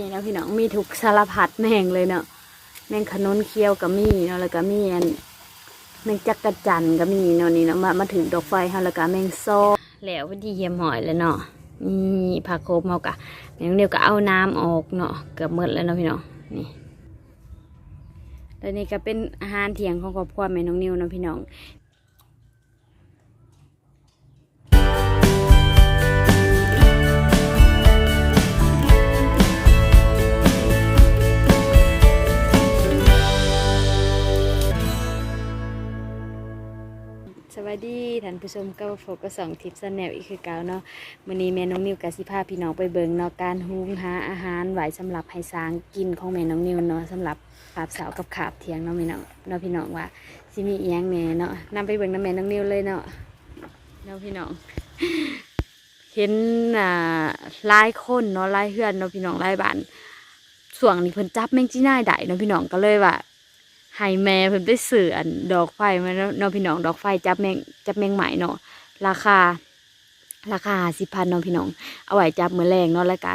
นี่นะพี่น้องมีทุกสารพัดแมงเลยเนาะแมงขนุนเคี้ยวก็มีเนาะแล้วก็มีอันแมงจักกะจันก็มีเนาะนี่เนาะมามาถึงดอกไฟเฮาแล้วก็แมงโซอแล้วพอดีเยี่ยมหอยแล้วเนาะนี่ผักโคมเฮากะแมงเดียวก็เอาน้ำออกเนาะเกือบหมดแล้วเนาะพี่น้องนี่แล้วนี่ก็เป็นอาหารเที่ยงของครอบครัวแม่น้องนิวเนาะพี่น้อง สวัสดีท่านผู้ชมก็พบกับสองทิปสแนลอีกคือเก่าเนาะวันนี้แม่น้องนิวกับสิพาพี่น้องไปเบิงเนาะการหุงหาอาหารไหวสำหรับให้สางกินของแม่น้องนิวเนาะสำหรับขาบสาวกับขาบเทียงเนาะแม่น้องเนาะพี่น้องว่าสิมีอียงแหน่เนาะนำไปเบิงน้ำแม่น้องนิวเลยเนาะเนาะพี่น้อง เห็นอ่าลายคนเนาะลายเฮือนเนาะพี่น้องลายบ้านส่วงนี้เพิ่นจับแมงจีน่าได้เนาะพี่น้องก็เลยว่า ให้แม่เพิ่นไปซื้ออันดอกไฟมาเนาะเนพี่น้องดอกไฟจับแมงจับแมงไหมเนาะราคา ราคาสิพันเนาะพี่น้องเอาไว้จับมือแรงเนาะแล้วก็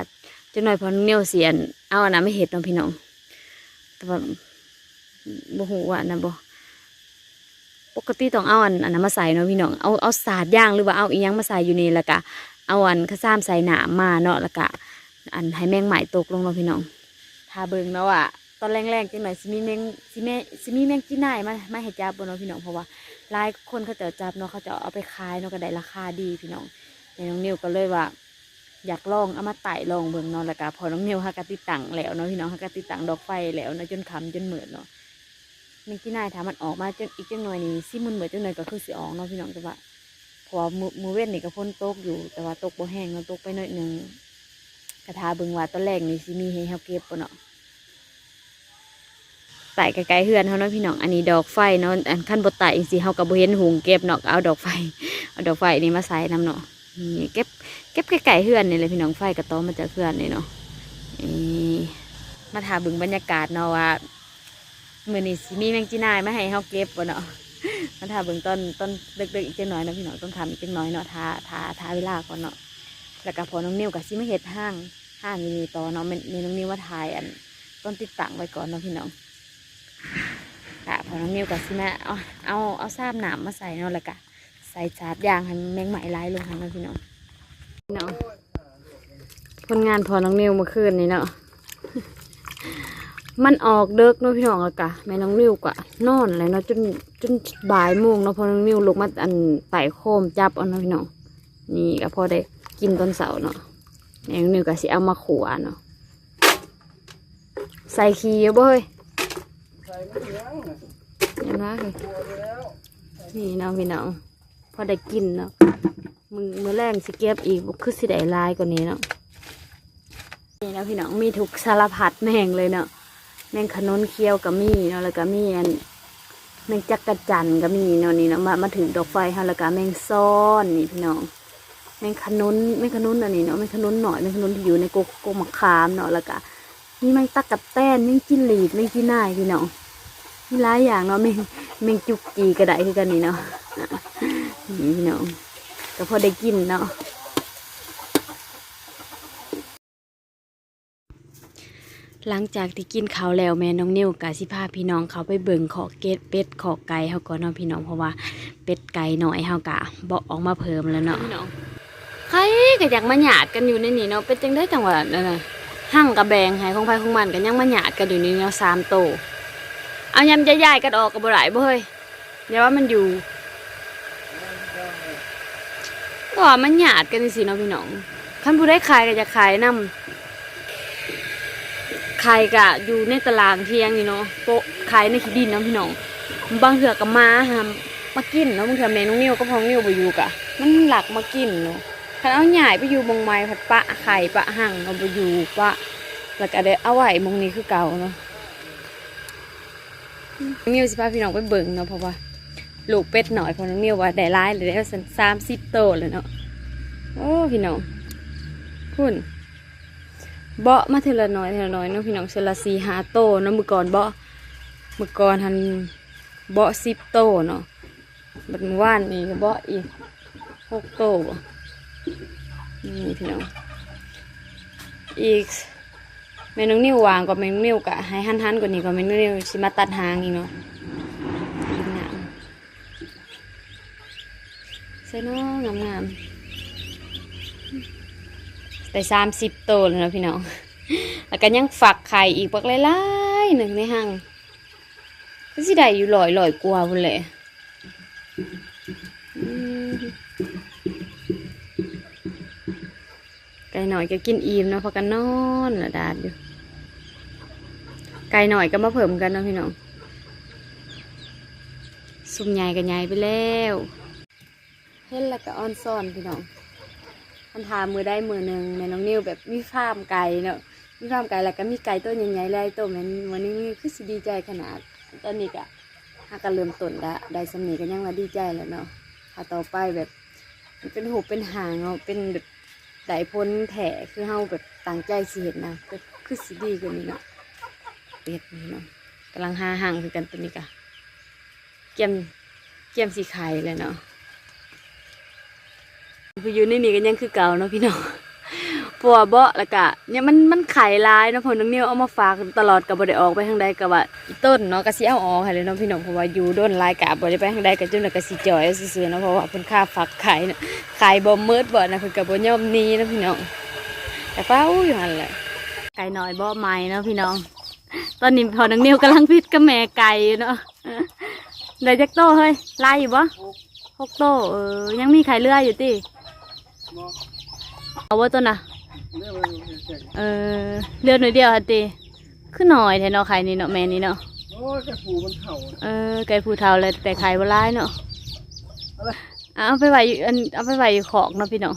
จังหน่อยพอเนียวเสียนเอาอันนั้นไม่เห็ดเนาะพี่น้องแต่ว่าบ่ฮู้ว่าอันะบ่ปกติต้องเอาอันอันนั้นมาใส่เนาะพี่น้องเอาเอาสาดย่างหรือว่าเอาอีหยังมาใส่อยู่นี่แล้วก็เอาอันข้าวซ้ำใส่หนามมาเนาะแล้วก็อันให้แมงไหมตกลงเนาะพี่น้องถ้าเบิ่งเนาะว่า ตอนแรกๆจังหน่อยสิมีแมงสิแม่สิมีแมงจีน่ายมามาให้จับบ่เนาะพี่น้องเพราะว่าหลายคนเขาจะจับเนาะเขาจะเอาไปขายเนาะก็ได้ราคาดีพี่น้องแม่น้องนิวก็เลยว่า อยากลองเอามาไต่ลองเบิ่งเนาะแล้วก็พอน้องนิวฮักกะติตังแล้วเนาะพี่น้องฮักกะติตังดอกไฟแล้วเนาะจนคำจนเหมือนเนาะแมงจีน่ายถามมันออกมาจนอีกจังหน่อยนี่สิมันเหมือนจังหน่อยก็คือสิออกเนาะพี่น้องแต่ว่าพราะว่ามือมือเว้นนี่ก็ฝนตกอยู่ แต่ว่าตกบ่แห้งเนาะตกไปหน่อยหนึ่งกระทาเบิ่งว่าตอนแรกนี่สิมีให้เฮาเก็บบ่เนาะ ไต่ไกลๆเฮือนเขาเนาะพี่น้องอันนี้ดอกไฟเนาะอันขั้นบดไต่สิเขากับเห็นหุงเก็บเนาะเอาดอกไฟเอาดอกไฟนี่มาใส่น้ำเนาะนี่เก็บเก็บไกลๆเฮือนนี่เลยพี่น้องไฟกระต้อมาจากเฮือนนี่เนาะนี่มาถามบึงบรรยากาศเนาะว่ามือนี้สิมีแมงจีนายมาให้เขาเก็บบ่เนาะมาถามบึงต้นต้นเด็กๆอีกจังน้อยเนาะพี่น้องต้องทำอีกจังน้อยเนาะทาทาทาเวลาก่อนเนาะแล้วก็พอน้องนิ้วกับซิไม่เห็ดห้างห้างอยู่นี่ต่อเนาะมีน้องนิ้วว่าทายอันต้นติดตั้งไว้ก่อนเนาะพี่น้อง ค่ะพอน้องนิวกับซิแม่เอาเอาเอาซาบหนามมาใส่เนาะแล้วก็ใส่จาบยางให้แมงไหมลายลงค่ะเนะพี่น้องพี่น้องผลงานพอน้องนิวเมื่อคืนนี้เนาะมันออกเด็กเนาะพี่น้องแล้วกะแม่น้องนิวกะนอนเลยเนาะจนจนบ่ายโมงเนาะพอน้องนิวลงมาอันไต่โคมจับเอาเนาะพี่น้องนี่ก็พอได้กินตอนเสาร์เนาะแม่น้องนิวก็สิเอามาขัวเนาะใส่ขี้เยอะเฮ้ย เห็นไหมนี่น้องพี่น้องพอได้กินเนาะมือมือแรงสิเก็บอีกคือสิได้หลายกว่านี้เนาะนี่นะพี่น้องมีทุกสารพัดแมงเลยเนาะแมงขนุนเคี้ยวก็มีเนาะแล้วก็มีอันแมงจักกะจันก็มีเนาะนี่เนาะมามาถึงดอกไฟเฮาแล้วก็แมงซ้อนนี่พี่น้องแมงขนุนแมงขนุนอันนี้เนาะแมงขนุนหน่อยแมงขนุนที่อยู่ในกกกกมะขามเนาะแล้วก็มีแมงตักกะแตนแมงจิ้นหรีดแมงจีน่ายพี่น้อง มีหลายอย่างเนาะแมงแมงจุกจีก็ได้คือกันนี่เนาะนี่พี่น้องก็พอได้กินเนาะหลังจากที่กินข้าวแล้วแม่น้องนิวกะสิพาพี่น้องเขาไปเบิ่งขอเกตเป็ดขอไก่เฮาก่อนเนาะพี่น้องเพราะว่าเป็ดไก่หน่อยเฮากะบอกออกมาเพิ่มแล้วเนาะน้องใครก็อยากมาหยาดกันอยู่ในนี่เนาะเป็นจังได้จังหวะนั่นน่ะหั่งกระแบงให้ของไผของมันกันยังมาหยาดกันอยู่นี่เนาะสามโต เอายำจะย่ายกันออกกับบ่ไหลบ่เฮ้ยอย่าว่ามันอยู่ก็ว่ามันหยาดกันสิเนาะพี่น้องคันผู้ได้ขายก็จะขายนำขายกะอยู่ในตารางเทียงนี่เนาะโปะขายในขี้ดินเนาะพี่น้องบางเถื่อก็มาหามากินเนาะบางเถื่อแม่น้องนิ้วก็พองนิ้วบ่อยู่กะ มันหลักมากินเนาะคันเอาใหญ่ไปอยู่บงไม้ผัดปะไข่ปะหั่งเอาบ่อยู่ปะแล้วก็ได้เอาไหว้มงนี้คือเก่าเนาะ นิวสิพาพี่น้องไปเบิ่งเนาะเพราะว่าลูกเป็ดหน่อยพอน้องนิวว่าได้ร้ายเลยได้สามสิบโตเลยเนาะโอ้พี่น้องคุณเบาะมาเทละน้อยเทละน้อยเนาะพี่น้องเชละสี่ห้าโตเนาะมือก่อนเบาะมือก่อนหันเบาะสิบโตเนาะบัดเมื่านนี่ก็เบาะอีกหกโตบ่นี่พี่น้องอีก แม่น้องนิ้ววางก็แม่น้องนิ้วกะให้หันหันกว่านี้ก็แม่น้องนิ้วสิมาตัดหางอีกเนาะดินน้ำใส่เน้องงามๆแต่สามสิบโตวแล้วนะพี่น้องแล้วก็ยังฝักไข่อีกปักหลายๆหนึ่งในห้างก็สิได้อยู่ลอยลอยกว่าพุ่นแหละ หน่อยก็กินอิ่มเนาะเพอกันนอนละดาดอยู่ไก่หน่อยก็มาเพิ่มกันเนาะพี่น้องสุ่มใหญ่กันใหญ่ไปแล้วเห็นแล้วก็ออนซ่อนพี่น้องคันทามือได้มือหนึ่งแม่น้องนิวแบบมีฟาร์มไก่เนาะมีความไก่แล้วก็มีไก่ตัวใหญ่ๆเลยตัวแมันวันนี้คือสิดีใจขนาดตอนนี้ก็หากันเริ่มต้นละได้สำนีก็ยังว่าดีใจแล้วเนาะถ้าต่อไปแบบเป็นหูเป็นหางเนาะเป็นแบบ ไดพ้นแถคือเฮาแบบต่างใจสิเห็นนะก็คือสีดีกว่านี้เนาะเป็ดนี่เนาะกำลังหาห่างคือกันตัวนี้กะเกียมเกียมสีไข่เลยเนาะคืออยู่ในนี่กันยังคือเก่าเนาะพี่น้อง ปัวเบาะแล้วก็เนี่ยมันมันไข่ลายเนาะเพอน้องนิ้วเอามาฝากตลอดกับบ่ได้ออกไปทางใดกับว่าอีต้นเนาะก็สิเอาออกให้เลยเนาะพี่น้องเพราะว่าอยู่โดนลายกะบ่ได้ไปทางใดก็จนแล้วก็สิจ่อยซื่อๆเนาะเพราะว่าเพิ่นค่าฝากไข่เนาะไข่บ่มืดบ่นะเพิ่นก็บ่ยอมหนีเนาะพี่น้องแต่ป้าอู้อยู่หั่นแหละไก่น้อยบ่ใหม่เนาะพี่น้อง ตอนนี้พอน้องนิ้วกำลังพิดกับแม่ไก่เนาะได้จักโตเฮ้ยลายอยู่บ่หกโตเออยังมีไข่เลื่อยอยู่ติบ่เอาว่าตัวน่ะ เรื่องมันแข็งเออเลือดหน่อยเดียวค่ะตีคือหน่อยแทนเนาะไข่นี่เนาะแม่นี่เนาะโอ้ยกระปูมันเข่าเออไก่ผู้เฒ่าเลยแต่ไข่บ่ร้ายเนาะอะไรอะเอาไปไว้อยู่อันเอาไปไว้อยู่ของเนาะพี่เนาะ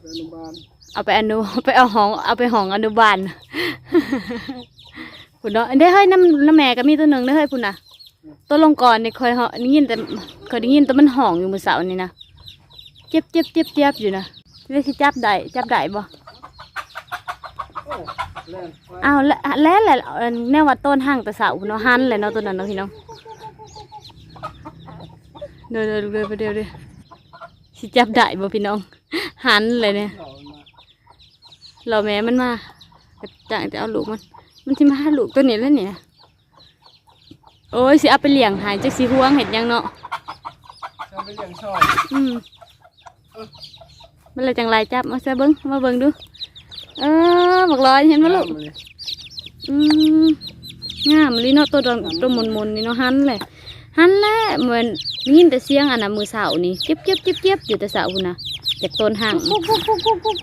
เดินโรงพยาบาลเอาไปอนุเอาไปเอาห้องเอาไปห้องอนุบาลคุณเนาะอันเด้เฮ้ยน้ำน้ำแม่ก็มีตัวหนึ่งเด้อเฮ้ยคุณน่ะตัวลงก่อนนี่เคยเหาะได้ยินแต่เคยได้ยินแต่มันห้องอยู่มือเสาร์นี่นะเจ็บเจ็บเจ็บเจ็บอยู่นะ เรียกสิจับได้จับได้บ่โอ้แล่นไปอ้าวแล้วแล้วแหละเอิ่นแน่ว่าต้นห่างแต่เสาเนาะหันเลยเนาะตัวนั้นเนาะพี่น้องเดี๋ยวเดี๋ยวเดี๋ยวเดี๋ยวเดี๋ยวสิจับได้บ่พี่น้องหันเลยเนี่ยเข่ามันมาเราแม่มันมาจ่างจะเอาลูกมัน มันที่มาหาลูกตัวนี้แล้วเนี่ยโอ้ยสิเอาไปเลี้ยงหายจักสิห่วงเห็ดหยังเนาะจะไปเลี้ยงชอยอืม มันเลยจังไรจับมาซะเบิ้งมาเบิ้งดู เออบักลอยเห็นมั้ยลูกอืมงามลีเนาะตัวดนตัวมนมนนี่เนาะหันแหละหันแหละเหมือนยินแต่เสียงอันน่ะมือเสานี่เก็บเก็บเก็บเก็บอยู่แต่เสาพุ่นะจากต้นห่าง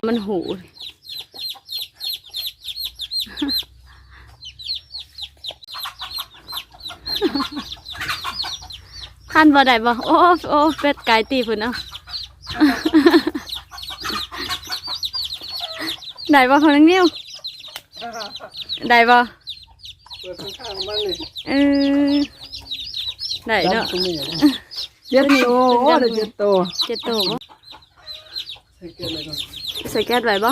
มันหูคันบ่ได้บ่โอ้โอ้เป็ดไก่ตีพุ่นเนาะ ได้บ่คนนังนิ้วได้บ่เปิดข้างๆมันเลยเออได้เนาะตรงนี้เจ็ดโตโอ้ได้เจ็ดโตเจ็ดตัวบ่ใส่เกลืออะไรก่อนใส่แก๊สไว้บ่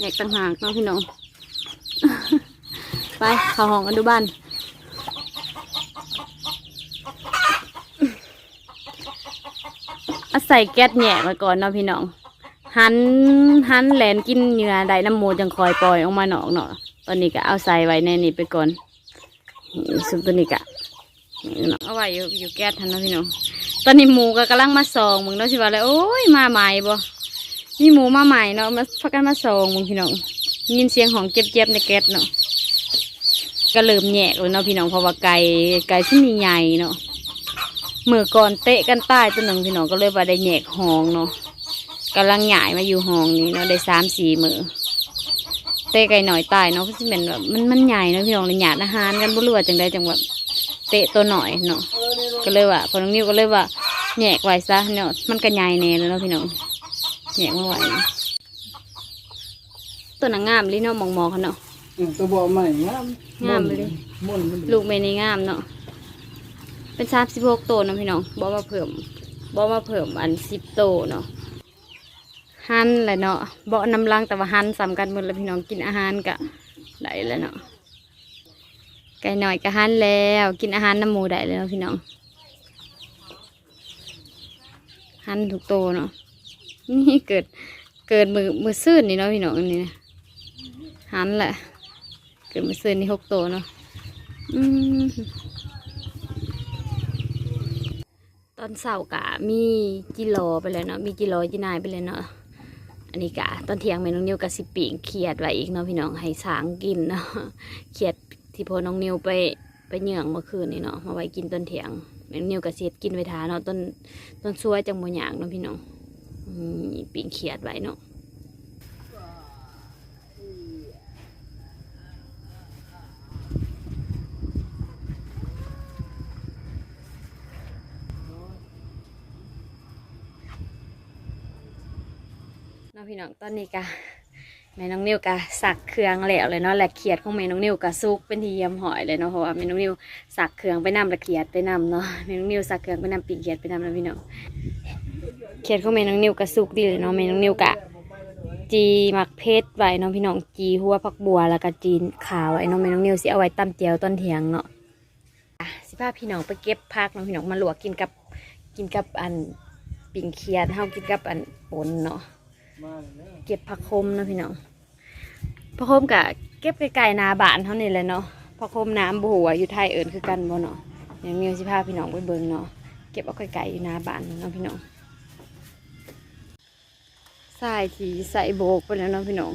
แยกต่างหากเนาะพี่น้อง ไปเข้าห้องอนุบาลเอาใส่แก๊สแหยกไว้ก่อนเนาะพี่น้อง หันหันแหลนกินเหงื่อได้น้ำมูจังคอยปล่อยออกมาหนอกเนาะตอนนี้ก็เอาใส่ไว้ในนี้ไปก่อนซุปตัวนี้กะเอาไว้อยู่อยู่แก๊สทันนะพี่น้องตอนนี้หมูก็กำลังมาส่องมึงเนาะสิว่าเลยโอ้ยมาใหม่บ่มีหมูมาใหม่เนาะมาพักกันมาส่องมึงพี่น้องยินเสียงของเจ็บๆในแก๊สเนาะก็เริ่มแยกเลยเนาะพี่น้องเพราะว่าไก่ไก่ที่มีใหญ่เนาะเมื่อก่อนเตะกันใต้ตัวหนึ่งพี่น้องก็เลยว่าได้แยกห้องเนาะ กำลังใหญ่มาอยู่ห้องนี้เนาะได้สามสี่มือเตะไก่หน่อยใต้เนาะก็จะเป็นแบบมันมันใหญ่เนาะพี่น้องเลยหยาดอาหารกันบ่รู้ว่าจังใดจังว่าเตะตัวหน่อยเนาะเออนี่ลูกก็เลยว่าพอน้องนิ้วก็เลยว่าแยกไว้ซะเนาะมันก็ใหญ่แน่แล้วเนาะพี่น้องแยกมาไว้เนาะตัวหนังงามลิเนาะมองมองๆเขาเนาะอืมตัวบ่อใหม่งามงามเลยม่วนมันลูกเมนี่งามเนาะเป็นสามสิบหกตัวเนาะพี่น้องบอมาเพิ่มบอมาเพิ่มอันสิบตัวเนาะ หันแหละเนาะบอน้ำลังแต่ว่าหันสำกันหมดแล้วพี่น้องกินอาหารกะได้แล้วเนาะไก่หน่อยก็หันแล้ว กินอาหารน้ำหมูได้แล้วพี่น้องหันถูกโตเนาะนี่เกิดเกิดมือมือซื่นนี่เนาะพี่น้องนนี้นะหันแหละ เกิดมาเสือนี่หกโตเนาะอืมตอนเสาร์กะมีกิโลไปเลยเนาะมีกิโลจีนายไปเลยเนาะ อันนี้กะตอนเที่ยงแม่น้องนิวกะสิปีงเขียดไว้อีกเนาะพี่น้องให้สางกินเนาะเขียดที่พอน้องนิวไปไปเหยื่องเมื่อคืนนี่เนาะมาไว้กินตอนเที่ยงแม่น้องนิวกะเสียดกินไว้ทาเนาะต้นต้นซัวจังโมหยางเนาะพี่น้องอืมปีงเขียดไว้เนาะะพี่น้องตอนนี้กะแม่น้องนิวกะสักเครื่องแล้วเลยเนาะแหละเขียดของแม่น้องนิวกะซุกเป็นทีเยี่ยมหอยเลยเนาะเพราะว่าแม่น้องนิวสักเครื่องไปนำละเขียดไปนำเนาะแม่น้องนิวสักเครื่องไปนำปีกเขียดไปนำแล้วพี่น้องเขียดของแม่น้องนิวกะซุกดีเลยเนาะแม่น้องนิวกะจีหมักเพชรไว้เนาะพี่น้องจีหัวผักบัวแล้วก็จีนขาวไว้เนาะแม่น้องนิวสิเอาไว้ตำเจียวต้นเถียงเนาะสิพาพี่น้องไปเก็บผักเนาะพี่น้องมาหลวกกินกับกินกับอันปิ่งเขียดเฮากินกับอันปนเนาะ เก็บผักคมเนาะพี่น้องผักคมกะเก็บไกลๆนาบานเท่านี้เลยเนาะผักคมน้ำบัวอยู่ไทยเอิญคือกันบ่เนาะอย่างมีสิพาพี่น้องไปเบิ่งเนาะเก็บเอาไกลๆอยู่นาบานเนาะพี่น้องใส่ทีใส่โบกไปแล้วเนาะพี่น้อง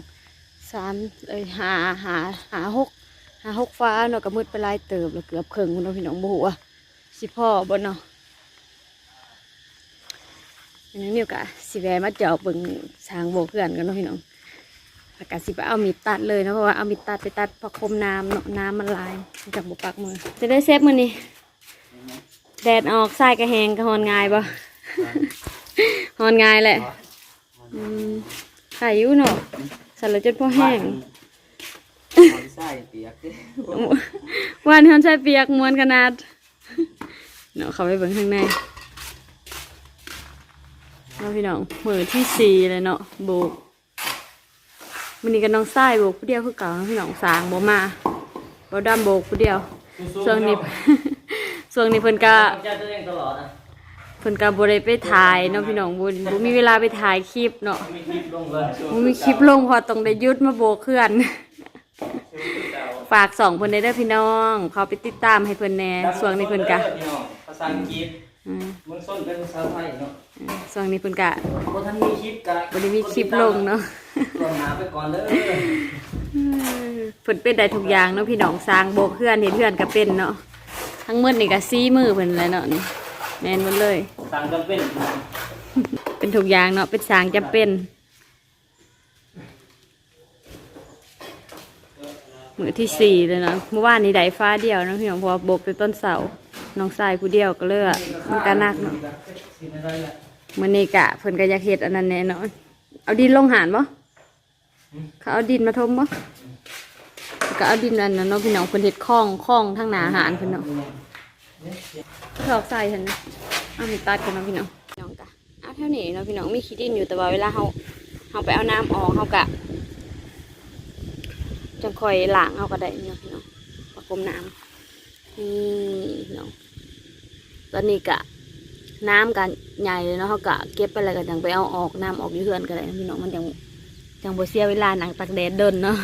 สามเอ้ยหาหาหาหกหาหกฟ้าเนาะก็มืดไปหลายเติบแล้วเกือบครึ่งเนาะพี่น้องบัวสิพ่อบ่เนาะ นนี้นิวกะสิแวะมาเจาะเบิ่งช้างโบกเพื่อนกันเนาะพี่น้องอากาศสิไปเอามีดตัดเลยเนาะเพราะว่าเอามีดตัดไปตัดเพราะคมน้ำเนาะน้ำมันลายจากบุปักมือ จะได้เซฟมือนี่แดดออกทรายกระแหงกระหอนง่ายบ่หอนง่ายแหละอืมไข่อยู่เนาะสั่นแล้วจนพอแห้งใส่เปียกเด้วันนี้เขาใช้เปียกมวนขนาดเนาะเขาไปเบิ่งข้างใน เนาะพี่น้องมือที่สี่เลยเนาะโบกมันนี้กับน้องไส้โบกผู้เดียวคือเก่าเนาะพี่น้องสางโบมาโบดำโบกผู้เดียวส่วนนี้ส่วนนี้เพิ่นก็เจ้าตัวเองตลอดอะเพิ่นก็บ่ได้ไปถ่ายเนาะพี่น้องบ่บ่มีเวลาไปถ่ายคลิปเนาะมีคลิปลงเลยบ่มีคลิปลงเพอต้องได้หยุดมาโบกเคลื่อนฝากสองเพิ่นได้เด้อพี่น้อง เขาไปติดตามให้เพิ่นแหน่ส่วนนี้เพิ่นกะพี่น้องภาษาอังกฤษอืมมันส้นเป็นภาษาไทยเนาะ ส่วนนี้เพิ่นกะบ่ทันมีคลิปกะบ่ได้มีคลิปลงเนาะลงหาไปก่อนเด้อเพิ่นเป็นได้ทุกอย่างเนาะพี่น้องสร้างโบกเพื่อนเฮ็ดเพื่อนก็เป็นเนาะทั้งหมดนี่ก็ซีมือเพิ่นเลยเนาะนี่แม่นหมดเลยสั่งจำเป็น เป็นทุกอย่างเนาะเป็นสร้างจำเป็นมือที่สี่เลยเนาะเมื่อวานนี้ได้ฟ้าเดียวเนาะพี่น้องเพอโบกแต่ต้นเสาน้องชายผู้เดียวก็เลยอะมันก็หนักเนาะสิอะไรล่ะ มื้อนี้กะเพิ่นก็อยากเฮ็ดอันนั้นแน่เนาะเอาดินลงหานบ่เขาเอาดินมาทมบ่ก็เอาดินอันนั้นเนาะพี่น้องเพิ่นเฮ็ดคลองคลองทางหนาหานเพิ่นเนาะถอกใส่ฉันนเอามีตัดกันเนาะพี่น้องน้องกะเอาเท่านี้เนาะพี่น้องมีขี้ดินอยู่แต่ว่าเวลาเขาเขาไปเอาน้ำออกเขากะจังคอยล้างเขาก็ได้เนาะพี่น้องประกมน้ำนี่น้องตอนนี้กะ น้ำกันใหญ่เลยเนาะเขากะเก็บไปแล้วก็จังไปเอาออกน้ำออกอยู่เฮือนก็ได้นะพี่น้องมันจังจังบ่เสียเวลาหนังตักแดดเดินเนาะ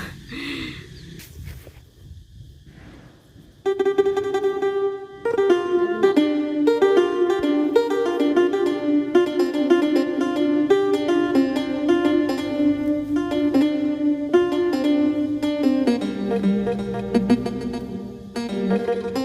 พี่น้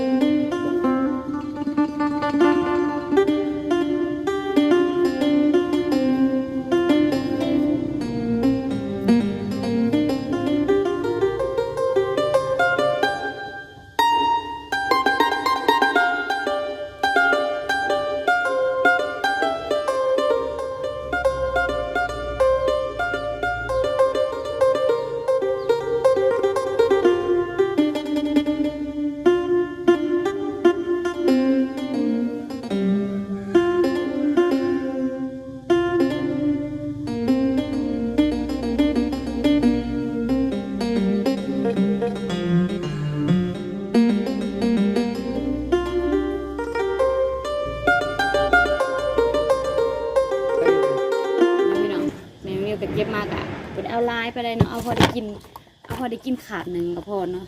ขาดหนึ่งก็พอเนาะ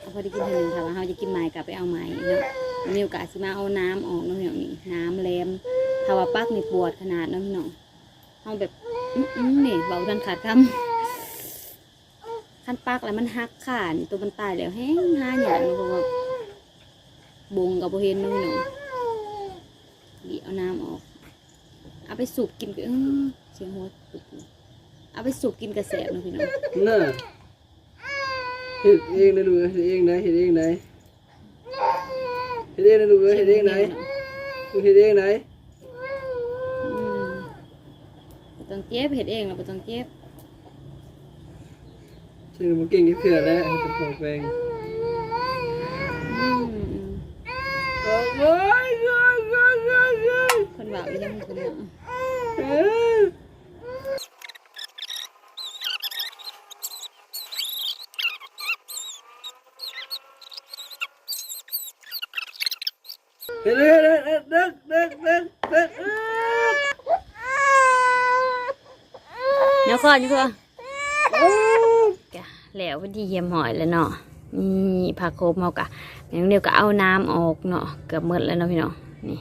เอาพอได้กินเท่านึงค่ะว่าเราจะกินไม้กลับไปเอาไม้เนาะมีโอกาสสิมาเอาน้ำออกเนาะพี่น้องนี่น้ำแลมถ้าว่าปักนี่ปวดขนาดเนาะพี่น้องเอาแบบอื้อนี่เบาทันขาดคำขั้นปักแล้วมันหักขานี่ตัวมันตายแล้วแห้งห้าอย่างเนาะเพราะว่าบงกับโบเห็นเนาะพี่น้องบีเอาน้ำออกเอาไปสูบกินก็เสียงหัวตุกเอาไปสูบกินกระแสบเนาะพี่น้องน่ะ เฮ็ดเองนะลูกเฮ็ดเองนะเฮ็ดเองไหนเฮ็ดเองนะลูกเฮ็ดเองไหนลูกเฮ็ดเองไหนอืมบ่ต้องเจ็บเห็ดเองเราต้องเจ็บฉันบ่เก่งที่เพื่อนแล้วให้เป็นของแปลงอืมโอ้ยโอ้ยโอ้ยโอ้ยโอ้ยคนว่าอีหยังคนเนาะ เอ้ยเฮ็ดเฮ็ดเฮ็ดเด็กเด็กเด็กเด็กเอ้ย เนาะก่อนอยู่ก่อนกะแล้ววันที่เยี่ยมหอยแล้วเนาะนี่ผักโคมเฮากะอย่างเดียวก็เอาน้ำออกเนาะเกือบหมดแล้วเนาะพี่น้องนี่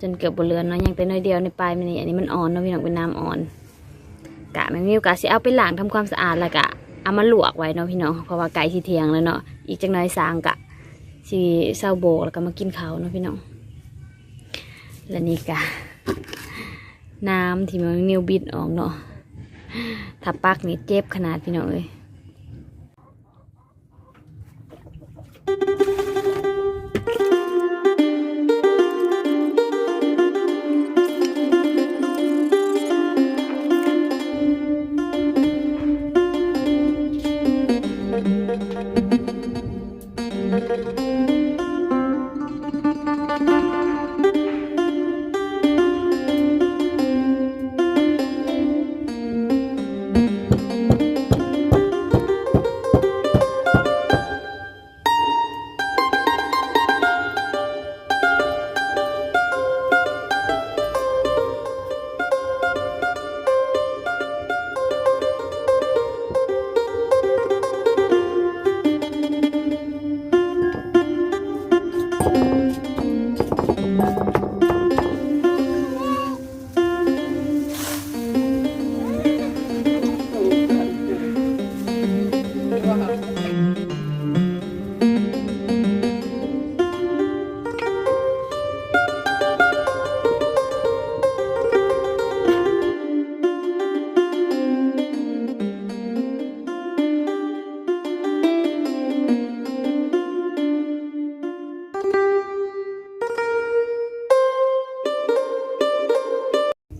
จนเกือบบ่เหลือเนาะยังแต่น้อยเดียวในปลายมันนี่อันนี้มันอ่อนเนาะพี่น้องเป็นน้ำอ่อนกะแม่มิวกะสิเอาไปล้างทำความสะอาดแล้วกะเอามาลวกไว้เนาะพี่น้องเพราะว่าไก่สิเทียงแล้วเนาะอีกจังน้อยสางกะสิเศร้าโบกแล้วก็มากินข้าวเนาะพี่น้องและนี่กะน้ำที่แมันนิวบิดออกเนาะ ถ้าปักนี่เจ็บขนาดพี่น้องเอ้ย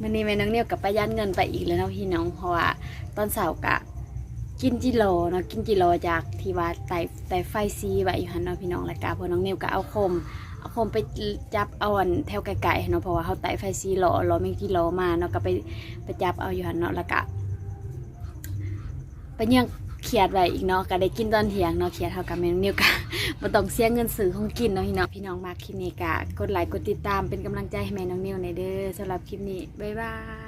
วันนี้แม่น้องเนี่ยกับประหยัดเงินไปอีกแล้วเนาะพี่น้องเพราะว่าตอนเสาร์กะกินจิโร่เนาะกินจิโร่จากที่ว่าไต่ไต่ไฟซีไว้อยู่หันเนาะพี่น้องแล้วก็พอน้องเนี่ยก็เอาคมเอาคมไปจับเอาอันแถวไกลๆเนาะเพราะว่าเขาไต่ไฟซีหล่อหล่อแมงจิโร่มาเนาะก็ไปไปจับเอาอยู่หันเนาะแล้วก็ไปยัง เขียดไว้อีกเนาะก็ได้กินตอนเที่ยงเนาะเขียดเท่ากับเมนูนิวกะบ่ต้องเสียเงินซื้อของกินเนาะพี่น้องพี่น้องมากคลิปนี้กะกดไลค์กดติดตามเป็นกำลังใจให้แม่น้องนิวในเด้อสำหรับคลิปนี้บ๊ายบาย